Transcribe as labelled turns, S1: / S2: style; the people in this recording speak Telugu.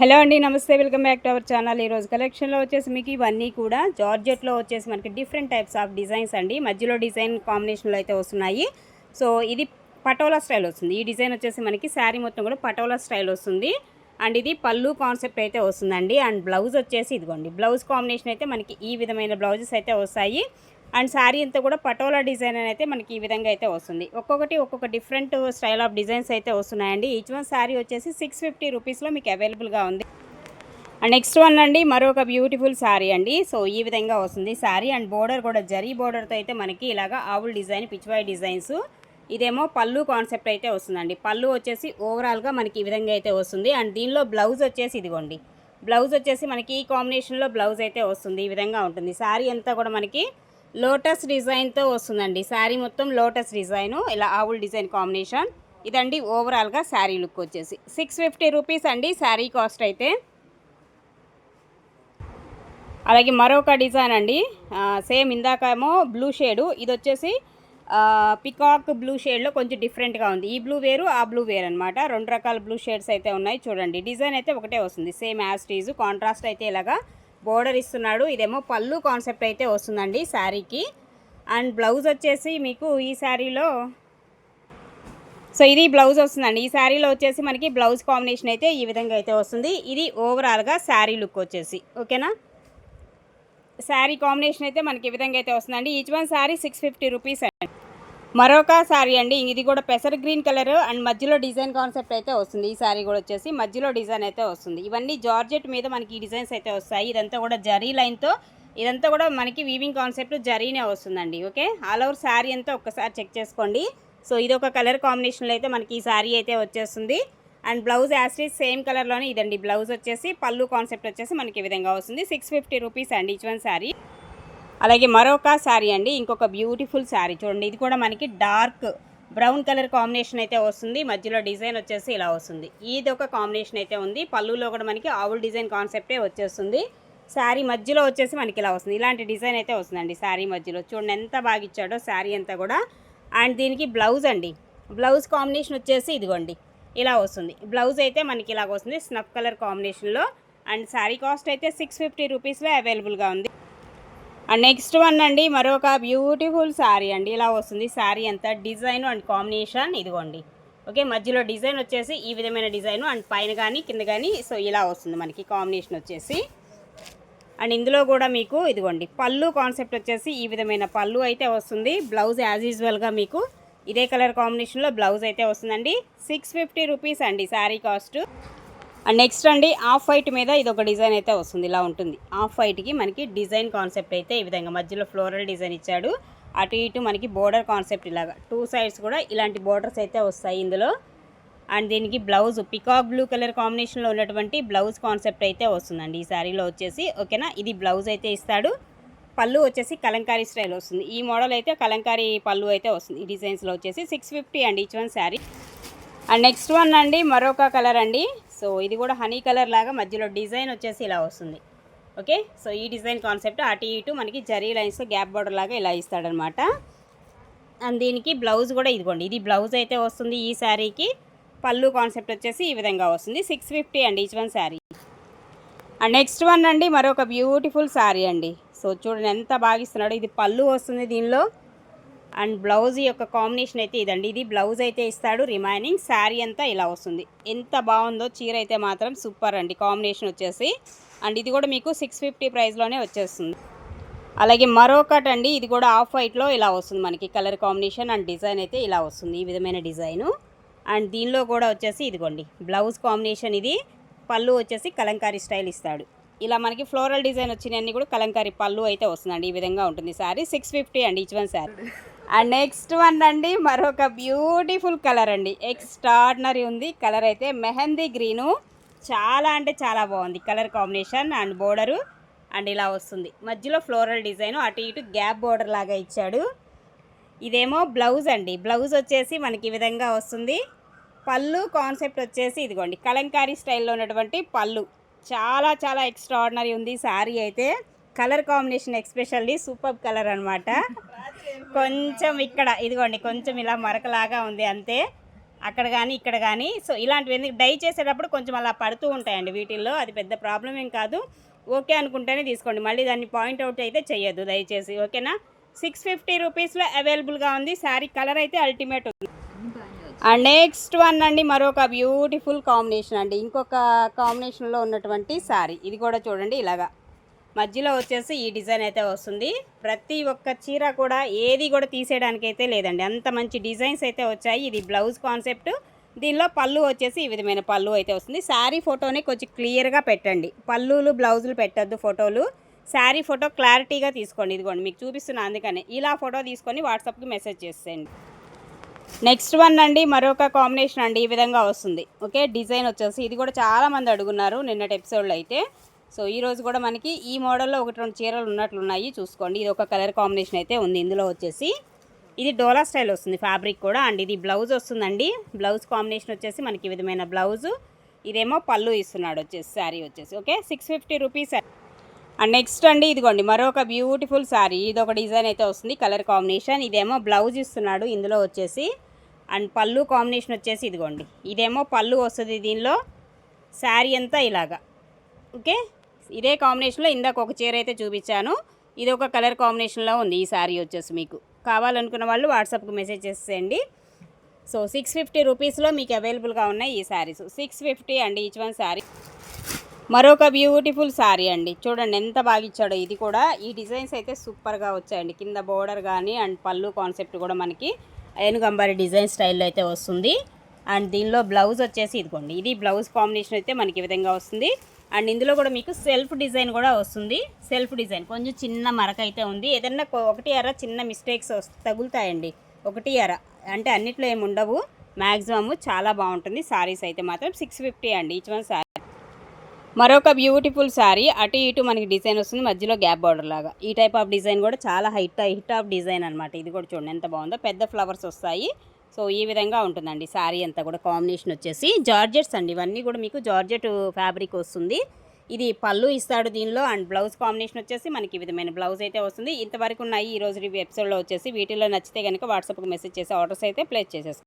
S1: హలో అండి నమస్తే welcome back to our channel. ఈరోజు కలెక్షన్లో వచ్చేసి మీకు ఇవన్నీ కూడా జార్జెట్లో వచ్చేసి మనకి డిఫరెంట్ టైప్స్ ఆఫ్ డిజైన్స్ అండి. మధ్యలో డిజైన్ కాంబినేషన్లో అయితే వస్తున్నాయి. సో ఇది పటోలా స్టైల్ వస్తుంది. ఈ డిజైన్ వచ్చేసి మనకి శారీ మొత్తం కూడా పటోలా స్టైల్ వస్తుంది. అండ్ ఇది పళ్ళు కాన్సెప్ట్ అయితే వస్తుందండి. అండ్ బ్లౌజ్ వచ్చేసి ఇదిగోండి. బ్లౌజ్ కాంబినేషన్ అయితే మనకి ఈ విధమైన బ్లౌజెస్ అయితే వస్తాయి. అండ్ శారీ అంతా కూడా పటోలా డిజైన్ అని అయితే మనకి ఈ విధంగా అయితే వస్తుంది. ఒక్కొక్కటి ఒక్కొక్క డిఫరెంట్ స్టైల్ ఆఫ్ డిజైన్స్ అయితే వస్తున్నాయండి. ఈచ్ వన్ శారీ వచ్చేసి సిక్స్ ఫిఫ్టీ రూపీస్లో మీకు అవైలబుల్గా ఉంది. అండ్ నెక్స్ట్ వన్ అండి మరొక బ్యూటిఫుల్ శారీ అండి. సో ఈ విధంగా వస్తుంది శారీ. అండ్ బోర్డర్ కూడా జరీ బోర్డర్తో అయితే మనకి ఇలాగ ఆవుల్ డిజైన్ పిచ్వాయి డిజైన్స్. ఇదేమో పళ్ళు కాన్సెప్ట్ అయితే వస్తుందండి. పళ్ళు వచ్చేసి ఓవరాల్గా మనకి ఈ విధంగా అయితే వస్తుంది. అండ్ దీనిలో బ్లౌజ్ వచ్చేసి ఇదిగోండి. బ్లౌజ్ వచ్చేసి మనకి ఈ కాంబినేషన్లో బ్లౌజ్ అయితే వస్తుంది. ఈ విధంగా ఉంటుంది. శారీ అంతా కూడా మనకి లోటస్ డిజైన్తో వస్తుందండి. శారీ మొత్తం లోటస్ డిజైను. ఇలా ఆవుల్ డిజైన్ కాంబినేషన్. ఇదండి ఓవరాల్గా శారీ లుక్ వచ్చేసి. సిక్స్ ఫిఫ్టీ రూపీస్ అండి శారీ కాస్ట్ అయితే. అలాగే మరొక డిజైన్ అండి. సేమ్ ఇందాకేమో బ్లూ షేడు. ఇది వచ్చేసి పికాక్ బ్లూ షేడ్లో కొంచెం డిఫరెంట్గా ఉంది. ఈ బ్లూ వేరు ఆ బ్లూ వేరు అనమాట రెండు రకాల బ్లూ షేడ్స్ అయితే ఉన్నాయి. చూడండి. డిజైన్ అయితే ఒకటే వస్తుంది. సేమ్ యాజ్ టీజు కాంట్రాస్ట్ అయితే ఇలాగా బోర్డర్ ఇస్తున్నాడు. ఇదేమో పళ్ళు కాన్సెప్ట్ అయితే వస్తుందండి శారీకి. అండ్ బ్లౌజ్ వచ్చేసి మీకు ఈ శారీలో సో ఇది బ్లౌజ్ వస్తుందండి. ఈ శారీలో వచ్చేసి మనకి బ్లౌజ్ కాంబినేషన్ అయితే ఈ విధంగా అయితే వస్తుంది. ఇది ఓవరాల్గా శారీ లుక్ వచ్చేసి. ఓకేనా? శారీ కాంబినేషన్ అయితే మనకి ఈ విధంగా అయితే వస్తుందండి. Each one sari six fifty rupees అండి. మరొక శారీ అండి. ఇది కూడా పెసర్ గ్రీన్ కలర్ అండ్ మధ్యలో డిజైన్ కాన్సెప్ట్ అయితే వస్తుంది. ఈ శారీ కూడా వచ్చేసి మధ్యలో డిజైన్ అయితే వస్తుంది. ఇవన్నీ జార్జెట్ మీద మనకి ఈ డిజైన్స్ అయితే వస్తాయి. ఇదంతా కూడా జరీ లైన్తో ఇదంతా కూడా మనకి వీవింగ్ కాన్సెప్ట్ జరీనే వస్తుందండి. ఓకే? ఆల్ ఓవర్ శారీ అంతా ఒక్కసారి చెక్ చేసుకోండి. సో ఇది ఒక కలర్ కాంబినేషన్లో అయితే మనకి ఈ శారీ అయితే వచ్చేస్తుంది. అండ్ బ్లౌజ్ యాస్టీస్ సేమ్ కలర్లోనే ఇదండి. బ్లౌజ్ వచ్చేసి పళ్ళు కాన్సెప్ట్ వచ్చేసి మనకి ఈ విధంగా వస్తుంది. సిక్స్ ఫిఫ్టీ రూపీస్ అండి ఈచ్ వన్ శారీ అలాగే మరొక శారీ అండి ఇంకొక బ్యూటిఫుల్ శారీ. చూడండి ఇది కూడా మనకి డార్క్ బ్రౌన్ కలర్ కాంబినేషన్ అయితే వస్తుంది. మధ్యలో డిజైన్ వచ్చేసి ఇలా వస్తుంది. ఇది ఒక కాంబినేషన్ అయితే ఉంది. పళ్ళులో కూడా మనకి ఆవుల్ డిజైన్ కాన్సెప్టే వచ్చేస్తుంది. శారీ మధ్యలో వచ్చేసి మనకి ఇలా వస్తుంది. ఇలాంటి డిజైన్ అయితే వస్తుందండి శారీ మధ్యలో. చూడండి ఎంత బాగా ఇచ్చాడో శారీ అంతా కూడా. అండ్ దీనికి బ్లౌజ్ అండి. బ్లౌజ్ కాంబినేషన్ వచ్చేసి ఇదిగోండి ఇలా వస్తుంది. బ్లౌజ్ అయితే మనకి ఇలాగ వస్తుంది స్నఫ్ కలర్ కాంబినేషన్లో అండ్ శారీ కాస్ట్ అయితే సిక్స్ ఫిఫ్టీ రూపీస్లో అవైలబుల్గా ఉంది. అండ్ నెక్స్ట్ వన్ అండి మరొక బ్యూటిఫుల్ శారీ అండి. ఇలా వస్తుంది. శారీ అంతా డిజైన్ అండ్ కాంబినేషన్ ఇదిగోండి. ఓకే మధ్యలో డిజైన్ వచ్చేసి ఈ విధమైన డిజైన్ అండ్ పైన కానీ కింద కానీ సో ఇలా వస్తుంది మనకి కాంబినేషన్ వచ్చేసి. అండ్ ఇందులో కూడా మీకు ఇదిగోండి పళ్ళు కాన్సెప్ట్ వచ్చేసి ఈ విధమైన పళ్ళు అయితే వస్తుంది. బ్లౌజ్ యాజ్ యూజువల్గా మీకు ఇదే కలర్ కాంబినేషన్లో బ్లౌజ్ అయితే వస్తుందండి. సిక్స్ ఫిఫ్టీ రూపీస్ అండి శారీ కాస్ట్ నెక్స్ట్ అండి ఆఫ్ వైట్ మీద ఇది ఒక డిజైన్ అయితే వస్తుంది ఇలా ఉంటుంది. ఆఫ్ వైట్కి మనకి డిజైన్ కాన్సెప్ట్ అయితే ఈ విధంగా మధ్యలో ఫ్లోరల్ డిజైన్ ఇచ్చాడు. అటు ఇటు మనకి బోర్డర్ కాన్సెప్ట్ ఇలాగా టూ సైడ్స్ కూడా ఇలాంటి బోర్డర్స్ అయితే వస్తాయి ఇందులో. అండ్ దీనికి బ్లౌజ్ పికాక్ బ్లూ కలర్ కాంబినేషన్లో ఉన్నటువంటి బ్లౌజ్ కాన్సెప్ట్ అయితే వస్తుందండి. ఈ శారీలో వచ్చేసి ఓకేనా? ఇది బ్లౌజ్ అయితే ఇస్తాడు. పళ్ళు వచ్చేసి కలంకారీ స్టైల్ వస్తుంది. ఈ మోడల్ అయితే కలంకారీ పళ్ళు అయితే వస్తుంది. ఈ డిజైన్స్లో వచ్చేసి సిక్స్ ఫిఫ్టీ అండి each one sari. And next one అండి మరొక కలర్ అండి. సో ఇది కూడా హనీ కలర్ లాగా మధ్యలో డిజైన్ వచ్చేసి ఇలా వస్తుంది. ఓకే సో ఈ డిజైన్ కాన్సెప్ట్ అటు ఇటు మనకి జరీ లైన్స్ గ్యాప్ బార్డర్ లాగా ఇలా ఇస్తాడనమాట అండ్ దీనికి బ్లౌజ్ కూడా ఇదిగోండి. ఇది బ్లౌజ్ అయితే వస్తుంది ఈ శారీకి. పళ్ళు కాన్సెప్ట్ వచ్చేసి ఈ విధంగా వస్తుంది. సిక్స్ ఫిఫ్టీ అండి each one sari and next one అండి మరొక బ్యూటిఫుల్ శారీ అండి. సో చూడండి ఎంత బాగా ఇస్తున్నాడు. ఇది పళ్ళు వస్తుంది దీనిలో. అండ్ బ్లౌజ్ యొక్క కాంబినేషన్ అయితే ఇదండి. ఇది బ్లౌజ్ అయితే ఇస్తాడు రిమైనింగ్ శారీ అంతా ఇలా వస్తుంది. ఎంత బాగుందో చీర అయితే మాత్రం సూపర్ అండి. కాంబినేషన్ వచ్చేసి. అండ్ ఇది కూడా మీకు సిక్స్ ఫిఫ్టీ ప్రైస్లోనే వచ్చేస్తుంది. అలాగే మరొకటి అండి ఇది కూడా ఆఫ్ వైట్లో ఇలా వస్తుంది మనకి. కలర్ కాంబినేషన్ అండ్ డిజైన్ అయితే ఇలా వస్తుంది. ఈ విధమైన డిజైను. అండ్ దీనిలో కూడా వచ్చేసి ఇదిగోండి. బ్లౌజ్ కాంబినేషన్ ఇది. పళ్ళు వచ్చేసి కలంకారీ స్టైల్ ఇస్తాడు. ఇలా మనకి ఫ్లోరల్ డిజైన్ వచ్చినవన్నీ కూడా కలంకారీ పళ్ళు అయితే వస్తుందండి. ఈ విధంగా ఉంటుంది శారీ. సిక్స్ ఫిఫ్టీ అండి each one sari. And next one అండి మరొక బ్యూటిఫుల్ కలర్ అండి. ఎక్స్ట్రాడినరీ ఉంది. కలర్ అయితే మెహందీ గ్రీను. చాలా అంటే చాలా బాగుంది. Colour combination and border and ఇలా వస్తుంది. మధ్యలో ఫ్లోరల్ డిజైన్ అటు ఇటు గ్యాప్ బోర్డర్ లాగా ఇచ్చాడు. ఇదేమో బ్లౌజ్ అండి. బ్లౌజ్ వచ్చేసి మనకి ఈ విధంగా వస్తుంది. పళ్ళు కాన్సెప్ట్ వచ్చేసి ఇదిగోండి. కలంకారీ స్టైల్లో ఉన్నటువంటి పళ్ళు. చాలా చాలా ఎక్స్ట్రాడినరీ ఉంది శారీ అయితే. Colour combination especially super colour అనమాట కొంచెం ఇక్కడ ఇదిగోండి కొంచెం ఇలా మరకలాగా ఉంది అంతే. అక్కడ కానీ ఇక్కడ కానీ సో ఇలాంటివి ఎందుకు డై చేసేటప్పుడు కొంచెం అలా పడుతూ ఉంటాయండి వీటిల్లో అది పెద్ద ప్రాబ్లం ఏం కాదు. ఓకే అనుకుంటేనే తీసుకోండి. మళ్ళీ దాన్ని పాయింట్ అవుట్ అయితే చేయొద్దు దయచేసి. ఓకేనా సిక్స్ ఫిఫ్టీ రూపీస్లో అవైలబుల్గా ఉంది. శారీ కలర్ అయితే అల్టిమేట్ ఉంది. అండ్ నెక్స్ట్ వన్ అండి మరొక బ్యూటిఫుల్ కాంబినేషన్ అండి. ఇంకొక కాంబినేషన్లో ఉన్నటువంటి శారీ ఇది కూడా చూడండి ఇలాగా. మధ్యలో వచ్చేసి ఈ డిజైన్ అయితే వస్తుంది. ప్రతి ఒక్క చీర కూడా ఏది కూడా తీసేయడానికి అయితే లేదండి. అంత మంచి డిజైన్స్ అయితే వచ్చాయి. ఇది బ్లౌజ్ కాన్సెప్ట్ దీనిలో పళ్ళు వచ్చేసి ఈ విధమైన పళ్ళు అయితే వస్తుంది. శారీ ఫోటోని కొంచెం క్లియర్గా పెట్టండి. పళ్ళులు బ్లౌజులు పెట్టద్దు ఫోటోలు. శారీ ఫోటో క్లారిటీగా తీసుకోండి. ఇదిగోండి మీకు చూపిస్తున్నా అందుకనే. ఇలా ఫోటో తీసుకొని వాట్సాప్కి మెసేజ్ చేసేయండి. నెక్స్ట్ వన్ అండి మరొక కాంబినేషన్ అండి ఈ విధంగా వస్తుంది. ఓకే డిజైన్ వచ్చేసి ఇది కూడా చాలా మంది అడుగున్నారు నిన్నటి ఎపిసోడ్లో అయితే. సో ఈరోజు కూడా మనకి ఈ మోడల్లో ఒకటి రెండు చీరలు ఉన్నట్లున్నాయి చూసుకోండి ఇది ఒక కలర్ కాంబినేషన్ అయితే ఉంది. ఇందులో వచ్చేసి ఇది డోలా స్టైల్ వస్తుంది ఫ్యాబ్రిక్ కూడా. అండ్ ఇది బ్లౌజ్ వస్తుందండి. బ్లౌజ్ కాంబినేషన్ వచ్చేసి మనకి ఈ విధమైన బ్లౌజు ఇదేమో పళ్ళు ఇస్తున్నాడు వచ్చేసి శారీ వచ్చేసి. Okay six fifty rupees and next అండి ఇదిగోండి మరొక బ్యూటిఫుల్ శారీ ఇది ఒక డిజైన్ అయితే వస్తుంది కలర్ కాంబినేషన్ ఇదేమో బ్లౌజ్ ఇస్తున్నాడు. ఇందులో వచ్చేసి అండ్ పళ్ళు కాంబినేషన్ వచ్చేసి ఇదిగోండి. ఇదేమో పళ్ళు వస్తుంది దీనిలో. శారీ అంతా ఇలాగా. ఓకే? ఇదే కాంబినేషన్లో ఇందాక ఒక చీర అయితే చూపించాను. ఇది ఒక కలర్ కాంబినేషన్లో ఉంది ఈ శారీ వచ్చేసి మీకు. కావాలనుకున్న వాళ్ళు వాట్సాప్కి మెసేజ్ చేసేయండి. సో సిక్స్ ఫిఫ్టీ రూపీస్లో మీకు అవైలబుల్గా ఉన్నాయి ఈ శారీస్. సిక్స్ ఫిఫ్టీ అండి ఈచ్ వన్ శారీ. మరొక బ్యూటిఫుల్ శారీ అండి. చూడండి ఎంత బాగా ఇచ్చాడో ఇది కూడా. ఈ డిజైన్స్ అయితే సూపర్గా వచ్చాయండి. కింద బోర్డర్ కానీ అండ్ పళ్ళు కాన్సెప్ట్ కూడా మనకి. ఏనుగంబారి డిజైన్ స్టైల్లో అయితే వస్తుంది. అండ్ దీనిలో బ్లౌజ్ వచ్చేసి ఇదిగోండి. ఇది బ్లౌజ్ కాంబినేషన్ అయితే మనకి ఈ విధంగా వస్తుంది. అండ్ ఇందులో కూడా మీకు సెల్ఫ్ డిజైన్ కూడా వస్తుంది. Self design. కొంచెం చిన్న మరక అయితే ఉంది. ఏదన్నా ఒకటి అర చిన్న మిస్టేక్స్ తగులుతాయండి. ఒకటి అర అంటే అన్నిట్లో ఏమి ఉండవు. మ్యాక్సిమమ్ చాలా బాగుంటుంది. సారీస్ అయితే మాత్రం సిక్స్ ఫిఫ్టీ అండి. ఈచ్ వన్ శారీ మరొక బ్యూటిఫుల్ శారీ అటు ఇటు మనకి డిజైన్ వస్తుంది. మధ్యలో గ్యాప్ బార్డర్ లాగా. ఈ టైప్ ఆఫ్ డిజైన్ కూడా చాలా హైట్ హిట్ ఆఫ్ డిజైన్ అనమాట ఇది కూడా చూడండి ఎంత బాగుందో. పెద్ద ఫ్లవర్స్ వస్తాయి. సో ఈ విధంగా ఉంటుందండి శారీ అంతా కూడా. కాంబినేషన్ వచ్చేసి జార్జెట్స్ అండి. ఇవన్నీ కూడా మీకు జార్జెట్ ఫ్యాబ్రిక్ వస్తుంది. ఇది పళ్ళు ఇస్తాడు దీనిలో. అండ్ బ్లౌజ్ కాంబినేషన్ వచ్చేసి మనకి ఈ విధమైన బ్లౌజ్ అయితే వస్తుంది. ఇంతవరకు ఉన్నాయి ఈ రోజు వెబ్సైట్లో ఎపిసోడ్లో వచ్చేసి వీటిలో నచ్చితే కనుక వాట్సాప్కి మెసేజ్ చేసి ఆర్డర్స్ అయితే ప్లేస్ చేసేసుకోండి.